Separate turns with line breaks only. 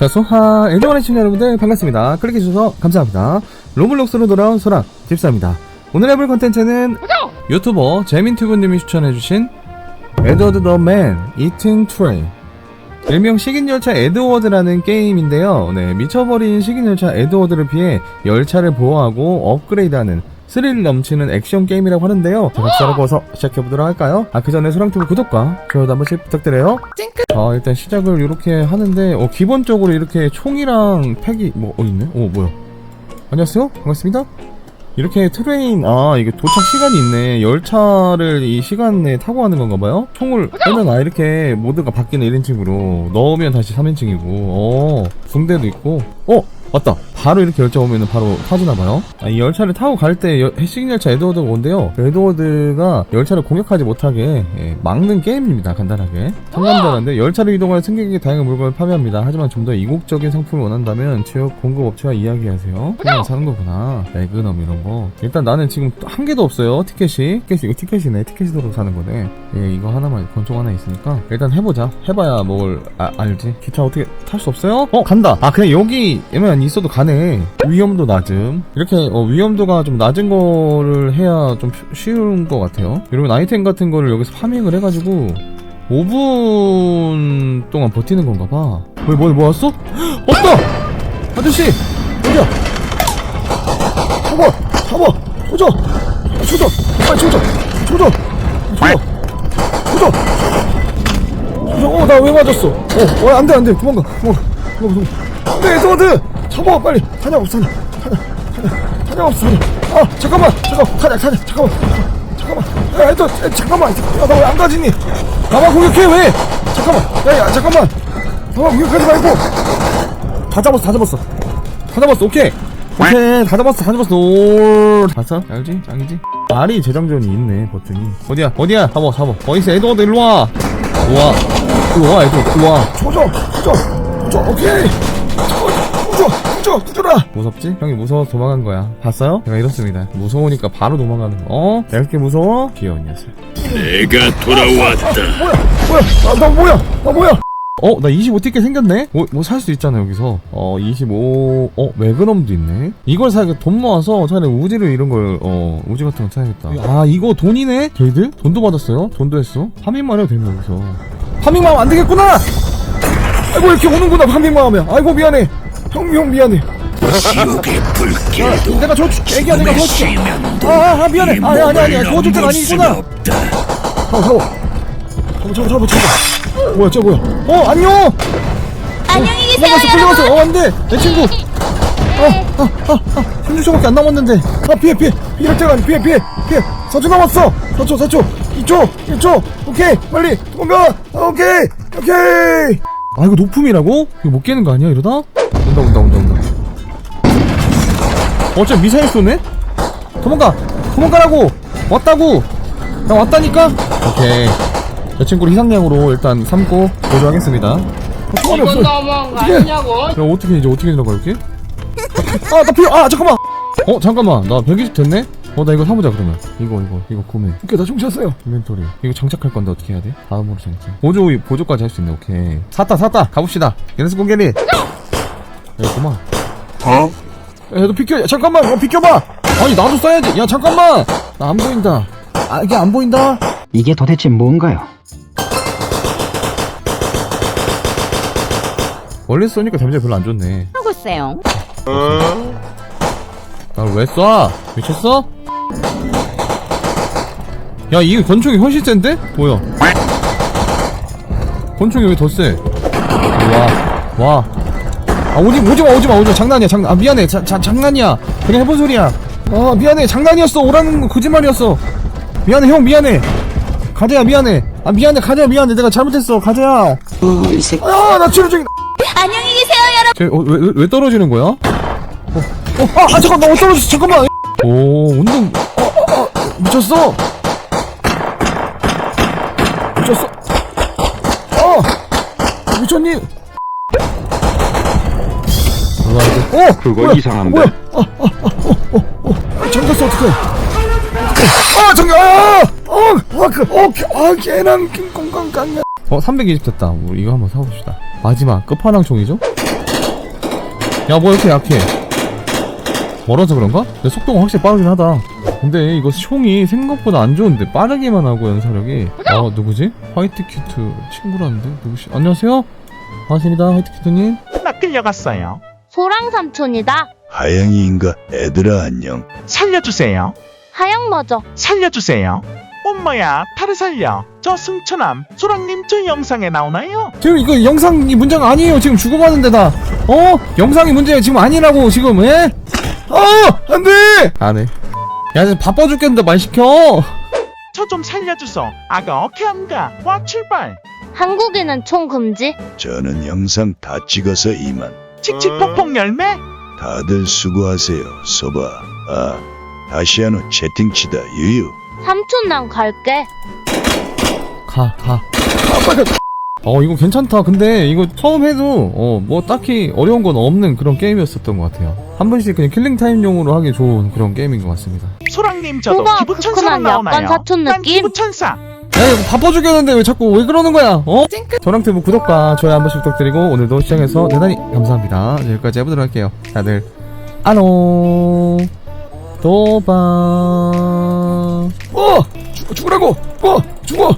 자, 소하, 애정하는 시청자 여러분들 반갑습니다. 클릭해주셔서 감사합니다. 로블록스로 돌아온 소랑 집사입니다. 오늘 해볼 컨텐츠는 유튜버 재민튜브님이 추천해주신 에드워드 더 맨, 이팅 트레인. 일명 식인열차 에드워드라는 게임인데요. 네, 미쳐버린 식인열차 에드워드를 피해 열차를 보호하고 업그레이드하는 스릴 넘치는 액션 게임이라고 하는데요. 자, 박수하고 어서 시작해보도록 할까요? 아, 그 전에 소랑튜브 구독과 좋아요도 한 번씩 부탁드려요. 자, 일단 시작을 이렇게 하는데, 어, 기본적으로 이렇게 총이랑 팩이, 뭐, 어, 있네? 어, 뭐야. 안녕하세요. 반갑습니다. 이렇게 트레인, 아, 이게 도착 시간이 있네. 열차를 이 시간에 타고 가는 건가 봐요? 총을 빼면, 아, 이렇게 모드가 바뀌는 1인칭으로. 넣으면 다시 3인칭이고, 어, 붕대도 있고, 어! 맞다. 바로 이렇게 열차 오면은 바로 타지나 봐요. 아, 이 열차를 타고 갈 때 해싱 열차 에드워드가 온대요. 그 에드워드가 열차를 공격하지 못하게 예, 막는 게임입니다. 간단하게. 상남자인데 열차를 이동하여 승객에게 다양한 물건을 판매합니다. 하지만 좀 더 이국적인 상품을 원한다면 지역 공급 업체와 이야기하세요. 그냥 사는 거구나. 매그넘 이런 거. 일단 나는 지금 한 개도 없어요. 티켓이. 티켓이 이거 티켓이네. 티켓으로 사는 거네. 예, 이거 하나만 권총 하나 있으니까 일단 해보자. 해봐야 뭘 아, 알지. 기차 어떻게 탈 수 없어요? 어 간다. 아 그냥 여기 에만 있어도 가네. 위험도 낮음. 이렇게 어, 위험도가 좀 낮은 거를 해야 좀 쉬- 쉬운 것 같아요. 여러분 아이템 같은 거를 여기서 파밍을 해가지고 5분 동안 버티는 건가 봐. 왜, 뭐, 뭐 왔어? 없다! 아저씨! 여기야! 잡아! 잡아! 조져! 조져! 빨리 조져! 조져! 조져! 조져! 조져! 어, 나 왜 맞았어? 어, 어, 안 돼, 안 돼. 도망가. 도망가. 도망가, 도망가. 안 돼, 에드워드! 잡아, 빨리! 사냥 없어, 사냥. 사냥, 사냥. 없어, 사냥. 아, 잠깐만! 잠깐, 사냥, 사냥, 잠깐만. 잠깐만. 야, 에, 잠깐만. 야, 나 왜 안 가지니? 나만 공격해, 왜? 잠깐만. 야, 야, 잠깐만. 나만 공격하지 말고. 다 잡았어, 다 잡았어. 다 잡았어, 오케이. 오케이, 다 잡았어, 다 잡았어. 올. 봤어? 알지? 짱이지? 말이 재장전이 있네, 버튼이. 어디야, 어디야? 잡아, 잡아. 어디있어, 에드워드, 일로 와. 우와. 일로 와, 에드워드, 일로 와. 조져, 조져, 조져, 오케이. 조 져, 조져, 조져라. 무섭지? 형이 무서워서 도망간 거야. 봤어요? 제가 이렇습니다. 무서우니까 바로 도망가는 거. 어? 내가 이렇게 무서워? 귀여운 녀석.
내가 돌아왔다.
뭐야? 뭐야? 아, 나 뭐야? 나 뭐야? 어, 나 25티켓 생겼네? 뭐, 뭐 살 수 있잖아, 여기서. 어, 25, 어, 매그넘도 있네? 이걸 사야겠다. 돈 모아서 차라리 우지를 이런 걸, 어, 우지 같은 거 사야겠다. 아, 이거 돈이네? 걔들? 돈도 받았어요? 돈도 했어? 파밍만 해도 되네, 여기서. 파밍만 하면 안 되겠구나! 아이고, 이렇게 오는구나, 파밍만 하면. 아이고, 미안해. 형, 형, 미안해.
지옥의 불길도
내가 도와줄게. 애기야, 내가 도와줄게. 아, 아, 아, 미안해. 아, 아니, 아니, 아니. 도와줄 때가 아니구나.
없다.
잡아, 잡아. 잡아, 잡아, 잡아, 잡아. 뭐야, 저 뭐야? 어, 안녕!
안녕히 계세요.
끌려갔어 끌려갔어 어 안돼 내 친구 아아아아 30초밖에 안 남았는데 아 피해 피해 이럴 때가 아니 피해 피해 피해 4초 남았어 4초 4초 2초 1초 오케이 빨리 도망가 오케이 오케이 아 이거 높음이라고? 이거 못 깨는 거 아니야 이러다? 온다 온다 온다 온다 어째 미사일 쏘네? 도망가 도망가라고 왔다고 나 왔다니까 오케이 내 친구를 희생양으로 일단 삼고 보조하겠습니다 어, 총알이 없어
이건 너무한 거
어떡해.
아니냐고?
야 어떻게 이제 어떻게 지나가 이렇게? 아나 필요 아 잠깐만 어 잠깐만 나 120 됐네? 어 나 이거 사보자 그러면. 이거 이거 이거 구매. 오케이 나 훔쳤어요. 인벤토리. 이거 장착할 건데 어떻게 해야 돼? 다음으로 장착. 보조 보조까지 할 수 있네 오케이. 샀다 샀다! 가봅시다. 게네스 공개리 여기구만.
어?
야너 비켜. 야, 잠깐만! 어 비켜봐! 아니 나도 써야지! 야 잠깐만! 나 안 보인다. 아 이게 안 보인다?
이게 도대체 뭔가요?
멀리서 쏘니까 데미지가 별로 안 좋네.
하고 있어요.
날 왜 쏴? 미쳤어? 야, 이거 권총이 훨씬 센데? 뭐야? 권총이 왜 더 세? 와, 와. 아, 오지, 오지마, 오지마, 오지마. 장난이야, 장난. 아, 미안해. 자, 자, 장난이야. 그냥 해본 소리야. 아, 미안해. 장난이었어. 오라는 거 거짓말이었어. 미안해, 형, 미안해. 가재야, 미안해. 아, 미안해, 가재야, 미안해. 내가 잘못했어. 가재야.
이 새끼
아, 나 치료 중이다.
안녕히 계세요, 여러분.
쟤, 어, 왜, 왜, 왜 떨어지는 거야? 어, 어, 아, 아, 잠깐, 나왜 떨어졌어? 잠깐만. 오, 운동, 어, 어, 어, 미쳤어. 미쳤어. 어, 미쳤니? 어,
그거
뭐야,
이상한데?
뭐야? 아, 아, 아, 어, 어, 어, 아, 잠겼어, 어떡해. 아, 잠깐, 아, 어, 아, 그, 어, 개- 아, 개랑 킹콩강 강야. 어, 320 됐다. 우리 이거 한번 사봅시다. 마지막 끝판왕 총이죠? 야 뭐 이렇게 약해 멀어서 그런가? 근데 속도가 확실히 빠르긴 하다 근데 이거 총이 생각보다 안 좋은데 빠르기만 하고 연사력이 어 누구지? 화이트 큐트 친구라는데 누구시? 안녕하세요 반갑습니다 화이트 큐트님
나 끌려갔어요.
소랑 삼촌이다.
하영이인가? 애들아 안녕.
살려주세요.
하영 머저.
살려주세요. 엄마야, 탈을 살려. 저 승천함, 소랑님 저 영상에 나오나요?
지금 이거 영상이 문제가 아니에요 지금 죽어가는데 다 어? 영상이 문제가 지금 아니라고 지금 예? 어! 안돼! 안 해 야 지금 바빠 죽겠는데 말 시켜
저 좀 살려주소. 아가 어케함가. 와 출발.
한국인은 총 금지.
저는 영상 다 찍어서 이만.
칙칙폭폭 열매.
다들 수고하세요. 소바. 아, 다시아노 채팅치다 유유.
삼촌 난 갈게.
가, 가. 아, 빨리 가. 어, 이거 괜찮다. 근데 이거 처음 해도, 어, 뭐 딱히 어려운 건 없는 그런 게임이었었던 것 같아요. 한 번씩 그냥 킬링타임용으로 하기 좋은 그런 게임인 것 같습니다.
소랑님 저도
우와,
기부천사로
크크난 약간
나오나요?
사촌
난
느낌?
기부천사.
야, 이거 바빠 죽겠는데 왜 자꾸 왜 그러는 거야? 어? 저랑 트브 구독과 좋아요 한 번씩 부탁드리고 오늘도 시청해서 대단히 감사합니다. 자, 여기까지 해보도록 할게요. 다들, 안녕. 또 봐. 어! 죽어, 죽으라고! 어! 죽어!